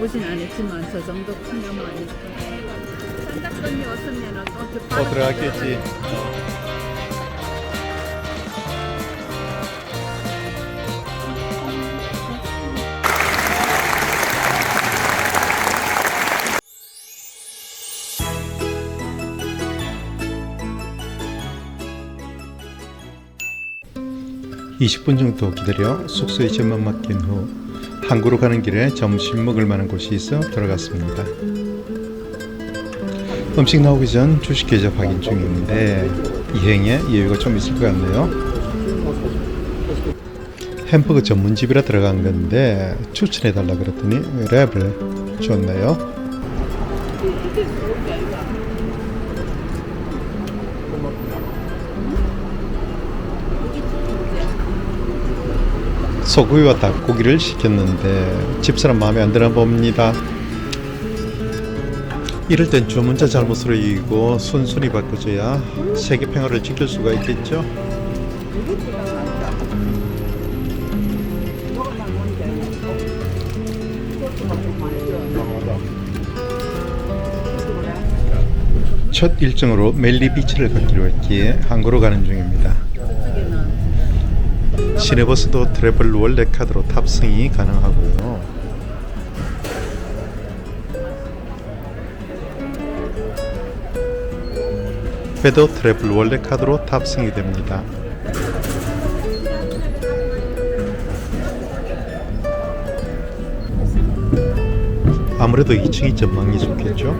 가보진 않았지만 저 정도 크면 아니까. 산작권이 왔으면 또더 들어갔겠지. (20분) 정도 기다려 숙소에 짐만 맡긴 후 항구로 가는 길에 점심 먹을 만한 곳이 있어 들어갔습니다. 음식 나오기 전 주식 계좌 확인 중인데 이행에 여유가 좀 있을 것 같네요. 햄버거 전문집이라 들어간 건데 추천해 달라 그랬더니 랩을 줬네요. 소고기와 닭고기를 시켰는데 집사람 마음에 안 드나 봅니다. 이럴 땐 주문자 잘못으로 이기고 순순히 바꿔줘야 세계 평화를 지킬 수가 있겠죠. 첫 일정으로 멜리 비치를 가기로 했기에 항구로 가는 중입니다. 시내버스도 트래블 원래 카드로 탑승이 가능하고요. 배도 트래블 원래 카드로 탑승이 됩니다. 아무래도 2층이 전망이 좋겠죠.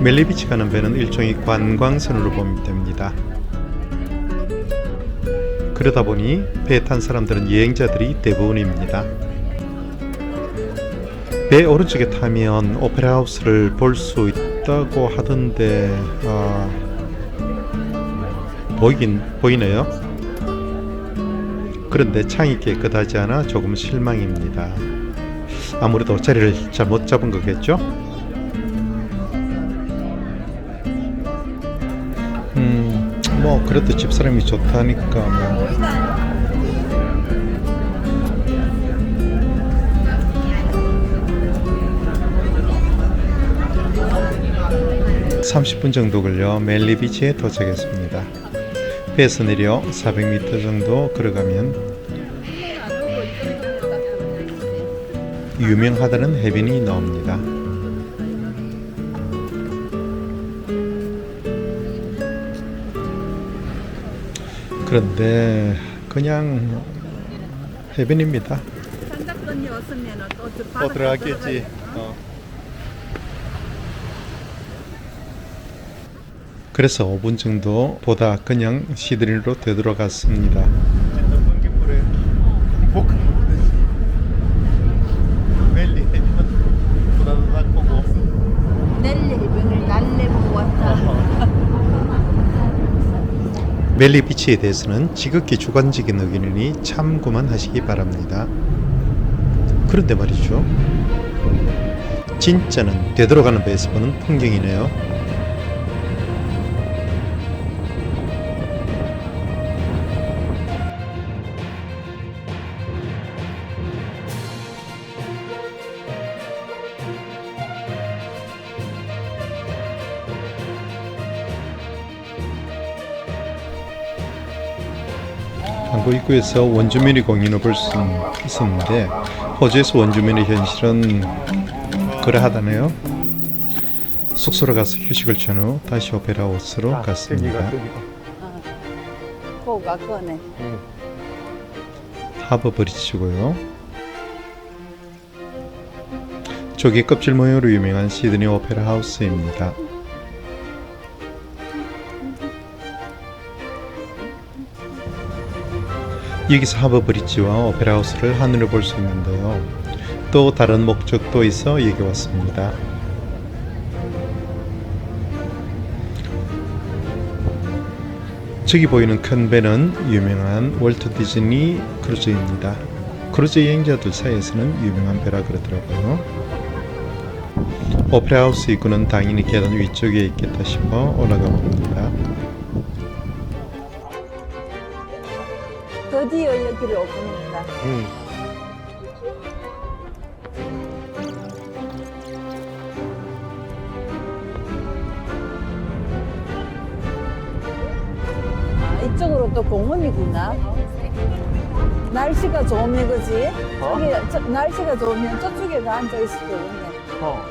멜리비치 가는 배는 일종의 관광선으로 보면 됩니다. 그러다 보니 배에 탄 사람들은 여행자들이 대부분입니다. 배 오른쪽에 타면 오페라 하우스를 볼 수 있다고 하던데 아, 보이긴 보이네요. 그런데 창이 깨끗하지 않아 조금 실망입니다. 아무래도 자리를 잘 못 잡은 거겠죠? 뭐 그래도 집사람이 좋다니까 뭐. (30분) 정도 걸려 멜리비치에 도착했습니다 배에서 내려 (400m) 정도 걸어가면 유명하다는 해변이 나옵니다 그런데 그냥 해변입니다. 산작권이 왔으면 또 들어갔겠지. 어. 그래서 5분 정도 보다 그냥 시드니로 되돌아갔습니다. 넬리 해변을 날래 보고 왔다. 멜리 비치에 대해서는 지극히 주관적인 의견이니 참고만 하시기 바랍니다. 그런데 말이죠. 진짜는 되돌아가는 배에서 보는 풍경이네요. 항구 입구에서 원주민의 공연을 볼수 있었는데 호주에서 원주민의 현실은 그러하다네요. 숙소로 가서 휴식을 취한 후 다시 오페라 하우스로 갔습니다. 고가 꺼내. 하버 브리지고요. 조개 껍질 모양으로 유명한 시드니 오페라 하우스입니다. 여기서 하버 브리지와 오페라 하우스를 하늘을 볼 수 있는데요. 또 다른 목적도 있어 여기 왔습니다. 저기 보이는 큰 배는 유명한 월트 디즈니 크루즈입니다. 크루즈 여행자들 사이에서는 유명한 배라 그러더라고요. 오페라 하우스 입구는 당연히 계단 위쪽에 있겠다 싶어 올라가 봅니다. 드디어 여기를 오픈합니다. 음. 아, 이쪽으로 또 공원이구나. 날씨가 좋으면 그지? 어? 저기, 저, 날씨가 좋으면 저쪽에 가 앉아 있을 거겠네. 어.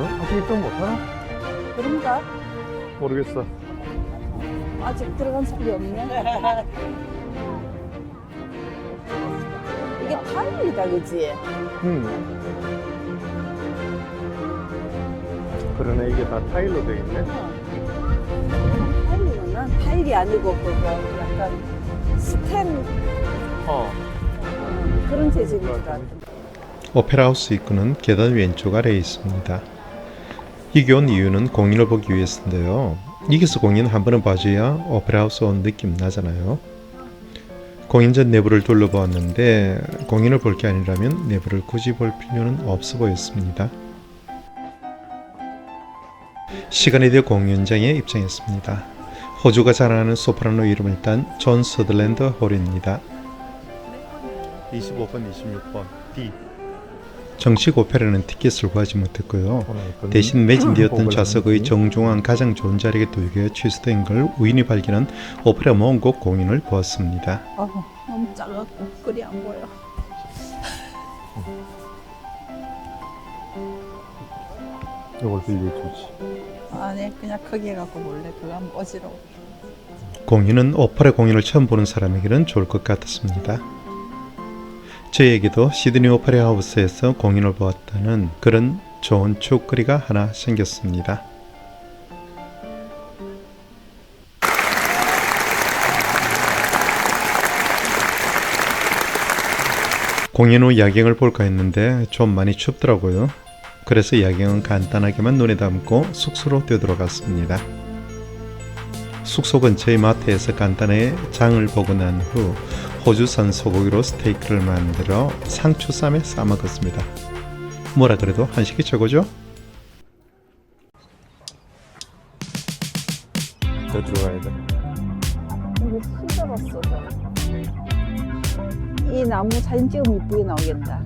응? 학교 입장 못하나? 그런가? 모르겠어. 아직 들어간 소리 없네. 이게 타일이다, 그지? 음. 그러네 이게 다 타일로 되어 있네. 타일이구나. 타일이 아니고 그거 약간 스템 어. 어, 그런 재질인 것 같아. 오페라 하우스 입구는 계단 왼쪽 아래에 있습니다. 이기 온 이유는 공연을 보기 위해서인데요. 여기서 공연 한 번은 봐줘야 오페라 하우스 온 느낌 나잖아요. 공연전 내부를 둘러보았는데 공연을 볼 게 아니라면 내부를 굳이 볼 필요는 없어 보였습니다. 시간이 되어 공연장에 입장했습니다. 호주가 자랑하는 소프라노 이름을 딴 존 서들랜드 홀입니다. 25번, 26번 D 정식 오페라는 티켓을 구하지 못했고요. 대신 매진되었던 좌석의 정중앙 가장 좋은 자리에 두개 취소된 걸 우연히 발견한 오페라 먼곡 공연을 보았습니다. 어, 너무 작았고 그리 안 보여. 이걸 빌려 주지. 아니 그냥 크게 갖고 볼래. 그거 한번 어지러워. 공연은 오페라 공연을 처음 보는 사람에게는 좋을 것 같았습니다. 저에게도 시드니 오페라 하우스에서 공연을 보았다는 그런 좋은 추억거리가 하나 생겼습니다. 공연 후 야경을 볼까 했는데 좀 많이 춥더라고요. 그래서 야경은 간단하게만 눈에 담고 숙소로 되돌아갔습니다. 숙소 근처의 마트에서 간단하게 장을 보고 난 후 호주산 소고기로 스테이크를 만들어 상추쌈에 싸 먹었습니다. 뭐라 그래도 한식이 최고죠? 더 들어가야 돼. 이게 시들었어. 저. 이 나무 사진 찍으면 이쁘게 나오겠다.